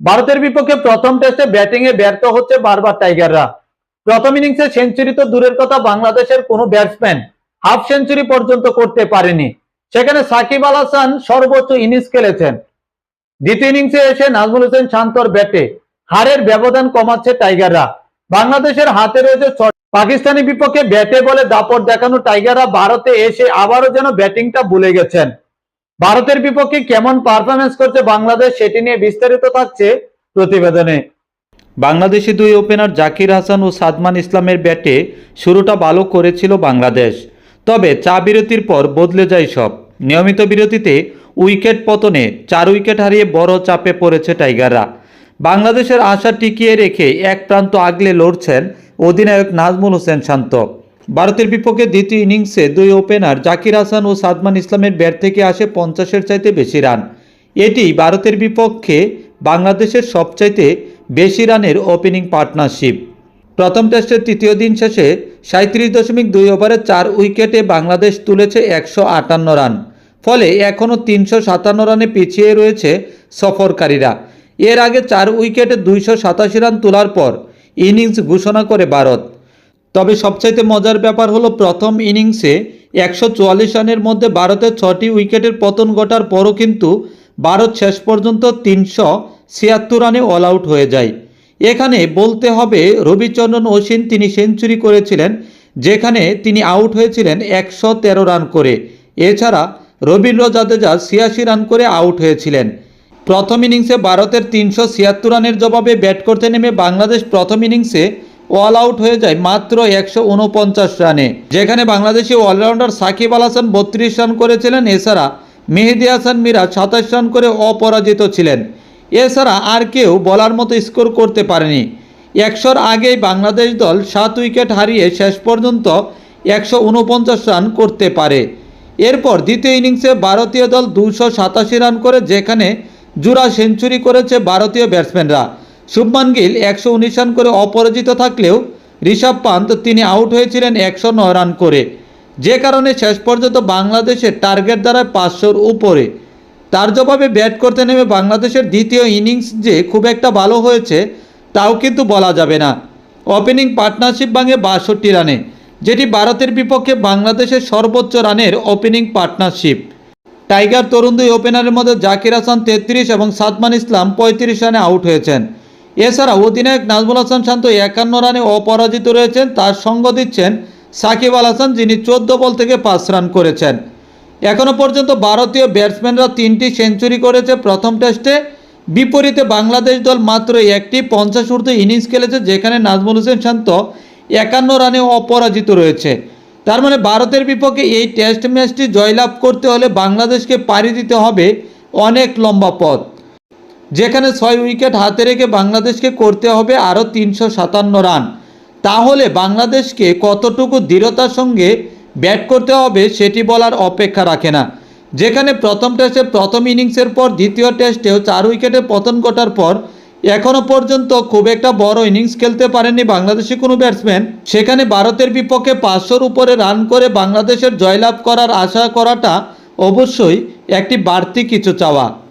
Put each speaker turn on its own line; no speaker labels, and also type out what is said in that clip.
ভারতের বিপক্ষে প্রথম টেস্টে ব্যাটিং এ ব্যর্থ হচ্ছে বারবার টাইগাররা প্রথম ইনিংসে সেঞ্চুরি তো দূরের কথা, বাংলাদেশের কোনো ব্যাটসম্যান হাফ সেঞ্চুরি পর্যন্ত করতে পারেনি। সেখানে সাকিব আল হাসান সর্বোচ্চ ইনিংস খেলেছেন। দ্বিতীয় ইনিংসে এসে নাজমুল হোসেন শান্তর ব্যাটে হারের ব্যবধান কমাচ্ছে টাইগাররা বাংলাদেশের হাতে রয়েছে পাকিস্তানি বিপক্ষে ব্যাটে বলে দাপট দেখানো টাইগাররা ভারতে এসে আবারও যেন ব্যাটিংটা ভুলে গেছেন। ভারতের বিপক্ষে কেমন পারফরমেন্স করছে বাংলাদেশ সেটি নিয়ে বিস্তারিত থাকছে প্রতিবেদনে।
বাংলাদেশি দুই ওপেনার জাকির হাসান ও সাদমান ইসলামের ব্যাটে শুরুটা ভালো করেছিল বাংলাদেশ। তবে চা বিরতির পর বদলে যায় সব। নিয়মিত বিরতিতে উইকেট পতনে চার উইকেট হারিয়ে বড় চাপে পড়েছে টাইগাররা। বাংলাদেশের আশা টিকিয়ে রেখে এক প্রান্ত আগলে লড়ছেন অধিনায়ক নাজমুল হোসেন শান্ত। ভারতের বিপক্ষে দ্বিতীয় ইনিংসে দুই ওপেনার জাকির হাসান ও সাদমান ইসলামের ব্যাট থেকে আসে পঞ্চাশের চাইতে বেশি রান। এটি ভারতের বিপক্ষে বাংলাদেশের সবচাইতে বেশি রানের ওপেনিং পার্টনারশিপ। প্রথম টেস্টের তৃতীয় দিন শেষে সাঁত্রিশ দশমিক দুই ওভারে চার উইকেটে বাংলাদেশ তুলেছে একশো আটান্ন রান। ফলে এখনও তিনশো সাতান্ন রানে পিছিয়ে রয়েছে সফরকারীরা। এর আগে চার উইকেটে দুইশো সাতাশি রান তোলার পর ইনিংস ঘোষণা করে ভারত। তবে সবচাইতে মজার ব্যাপার হলো প্রথম ইনিংসে একশো চুয়াল্লিশ রানের মধ্যে ভারতের ছটি উইকেটের পতন ঘটার পরও কিন্তু ভারত শেষ পর্যন্ত তিনশো ছিয়াত্তর রানে অল আউট হয়ে যায়। এখানে বলতে হবে, রবিচন্দ্রন অশ্বিন তিনি সেঞ্চুরি করেছিলেন, যেখানে তিনি আউট হয়েছিলেন একশো তেরো রান করে। এছাড়া রবীন্দ্র জাদেজা ছিয়াশি রান করে আউট হয়েছিলেন। প্রথম ইনিংসে ভারতের তিনশো ছিয়াত্তর রানের জবাবে ব্যাট করতে নেমে বাংলাদেশ প্রথম ইনিংসে অল আউট হয়ে যায় মাত্র একশো উনপঞ্চাশ রানে। যেখানে বাংলাদেশি অলরাউন্ডার সাকিব আল হাসান বত্রিশ রান করেছিলেন, এছাড়া মেহেদি হাসান মিরাজ সাতাশ রান করে অপরাজিত ছিলেন। এছাড়া আর কেউ বলার মতো স্কোর করতে পারেনি। একশোর আগেই বাংলাদেশ দল সাত উইকেট হারিয়ে শেষ পর্যন্ত একশো উনপঞ্চাশ রান করতে পারে। এরপর দ্বিতীয় ইনিংসে ভারতীয় দল দুশো সাতাশি রান করে, যেখানে জুরা সেঞ্চুরি করেছে ভারতীয় ব্যাটসম্যানরা। শুভমান গিল একশো উনিশ রান করে অপরাজিত থাকলেও ঋষভ পান্ত তিনি আউট হয়েছিলেন একশো নয় রান করে। যে কারণে শেষ পর্যন্ত বাংলাদেশের টার্গেট দ্বারায় পাঁচশোর উপরে। তার জবাবে ব্যাট করতে নেমে বাংলাদেশের দ্বিতীয় ইনিংস যে খুব একটা ভালো হয়েছে, তাও কিন্তু বলা যাবে না। ওপেনিং পার্টনারশিপ ভাঙে বাষট্টি রানে, যেটি ভারতের বিপক্ষে বাংলাদেশের সর্বোচ্চ রানের ওপেনিং পার্টনারশিপ। টাইগার তরুণ দুই ওপেনারের মধ্যে জাকির হাসান তেত্রিশ এবং সাদমান ইসলাম পঁয়ত্রিশ রানে আউট হয়েছেন। এছাড়া অধিনায়ক নাজমুল হাসান শান্ত একান্ন রানে অপরাজিত রয়েছেন। তার সঙ্গ দিচ্ছেন সাকিব আল হাসান, যিনি চোদ্দ বল থেকে পাঁচ রান করেছেন। এখনও পর্যন্ত ভারতীয় ব্যাটসম্যানরা তিনটি সেঞ্চুরি করেছে প্রথম টেস্টে। বিপরীতে বাংলাদেশ দল মাত্র একটি পঞ্চাশ ঊর্ধ্ব ইনিংস খেলেছে, যেখানে নাজমুল হোসেন শান্ত একান্ন রানে অপরাজিত রয়েছে। তার মানে ভারতের বিপক্ষে এই টেস্ট ম্যাচটি জয়লাভ করতে হলে বাংলাদেশকে পাড়ি দিতে হবে অনেক লম্বা পথ। যেখানে ছয় উইকেট হাতে রেখে বাংলাদেশকে করতে হবে আরও তিনশো সাতান্ন রান। তাহলে বাংলাদেশকে কতটুকু দৃঢ়তার সঙ্গে ব্যাট করতে হবে সেটি বলার অপেক্ষা রাখে না। যেখানে প্রথম টেস্টে প্রথম ইনিংসের পর দ্বিতীয় টেস্টেও চার উইকেটে পতন ঘটার পর এখনও পর্যন্ত খুব একটা বড় ইনিংস খেলতে পারেনি বাংলাদেশি কোনো ব্যাটসম্যান। সেখানে ভারতের বিপক্ষে পাঁচশোর উপরে রান করে বাংলাদেশের জয়লাভ করার আশা করাটা অবশ্যই একটি বাড়তি কিছু চাওয়া।